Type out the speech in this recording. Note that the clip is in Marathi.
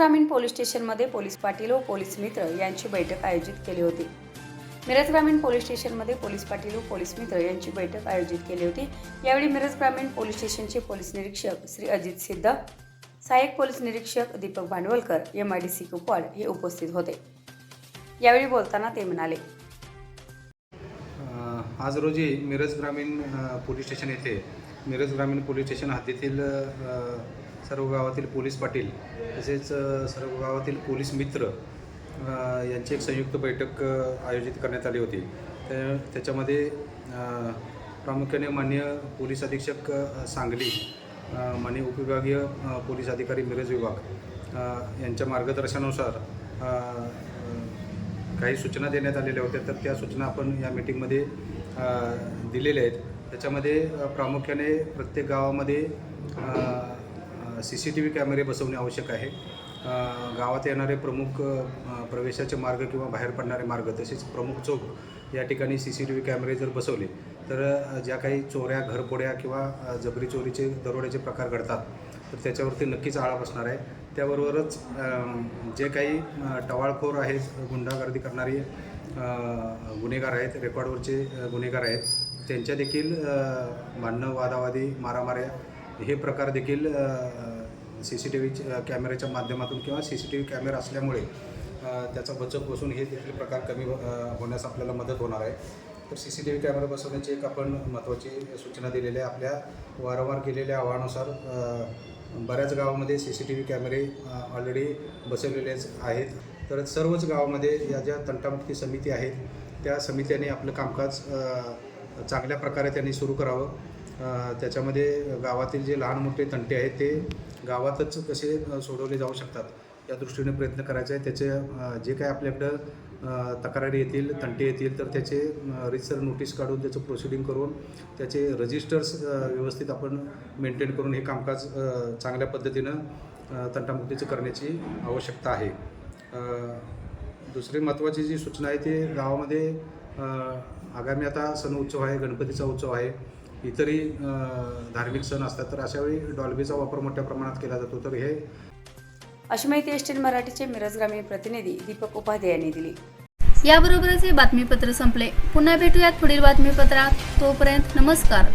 ग्रामीण पोलीस स्टेशनमध्ये पोलीस पाटील व पोलीस मित्र यांची बैठक आयोजित केली होती. मिरज ग्रामीण पोलीस स्टेशनमध्ये पोलीस पाटील व पोलीस मित्र यांची बैठक आयोजित केली होती. यावेळी मिरज ग्रामीण पोलीस स्टेशनचे पोलीस निरीक्षक श्री अजित सिद्ध सहाय्यक पोलीस निरीक्षक Deepak Bhandwalkar M I D C Kupwad हे उपस्थित होते. यावेळी बोलताना ते म्हणाले. आज रोजी मिरज ग्रामीण पोलीस स्टेशन येथे मिरज ग्रामीण पोलीस स्टेशन हद्दीतील सर्व गावातील पोलीस पाटील तसेच सर्व गावातील पोलीस मित्र यांची एक संयुक्त बैठक आयोजित करण्यात आली होती. त्या त्याच्यामध्ये प्रामुख्याने मान्य पोलीस अधीक्षक सांगली मान्य उपविभागीय पोलीस अधिकारी मिरज विभाग यांच्या मार्गदर्शनानुसार काही सूचना देण्यात आलेल्या होत्या. तर त्या सूचना आपण या मीटिंगमध्ये दिलेल्या आहेत. त्याच्यामध्ये प्रामुख्याने प्रत्येक गावामध्ये सी सी टी व्ही कॅमेरे बसवणे आवश्यक आहे. गावात येणारे प्रमुख प्रवेशाचे मार्ग किंवा बाहेर पडणारे मार्ग तसेच प्रमुख चौक या ठिकाणी सी सी टी व्ही कॅमेरे जर बसवले तर ज्या काही चोऱ्या घरपोड्या किंवा जबरी चोरीचे दरोड्याचे प्रकार घडतात तर त्याच्यावरती नक्कीच आळा बसणार आहे. त्याबरोबरच जे काही टवाळखोर आहेत गुंडागर्दी करणारी गुन्हेगार आहेत रेकॉर्डवरचे गुन्हेगार आहेत त्यांच्या देखील भांडणं वादावादी मारामाऱ्या हे प्रकार देखील सी सी टी व्ही कॅमेऱ्याच्या माध्यमातून किंवा C C T V camera असल्यामुळे त्याचा बचत बसून हे देखील प्रकार कमी होण्यास आपल्याला मदत होणार आहे. तर C C T V camera बसवण्याची एक आपण महत्त्वाची सूचना दिलेली आहे. आपल्या वारंवार केलेल्या आव्हानानुसार बऱ्याच गावामध्ये सी सी टी व्ही कॅमेरे ऑलरेडी बसवलेलेच आहेत. तर सर्वच गावामध्ये या ज्या तंटामुक्ती समिती आहेत त्या समित्याने आपलं कामकाज चांगल्या प्रकारे त्यांनी सुरू करावं. त्याच्यामध्ये गावातील जे लहान मोठे तंटे आहेत ते गावातच कसे सोडवले जाऊ शकतात या दृष्टीने प्रयत्न करायचा आहे त्याचे जे काय आपल्याकडं तक्रारी येतील तंटे येतील तर त्याचे रिसर नोटीस काढून त्याचं प्रोसिडिंग करून त्याचे रजिस्टर्स व्यवस्थित आपण मेंटेन करून हे कामकाज चांगल्या पद्धतीनं तंटामुक्तीचं करण्याची आवश्यकता आहे. दुसरी महत्त्वाची जी सूचना आहे ती गावामध्ये आगामी आता सण उत्सव आहे गणपतीचा उत्सव आहे. इतरही धार्मिक सण असतात तर अशावेळी डॉल्बीचा वापर मोठ्या प्रमाणात केला जातो. तर हे अशी माहिती एस मराठीचे मिरज ग्रामीण प्रतिनिधी दीपक उपाध्ये यांनी दिली. याबरोबरच हे बातमीपत्र संपले. पुन्हा भेटूयात पुढील बातमीपत्रात. तोपर्यंत नमस्कार.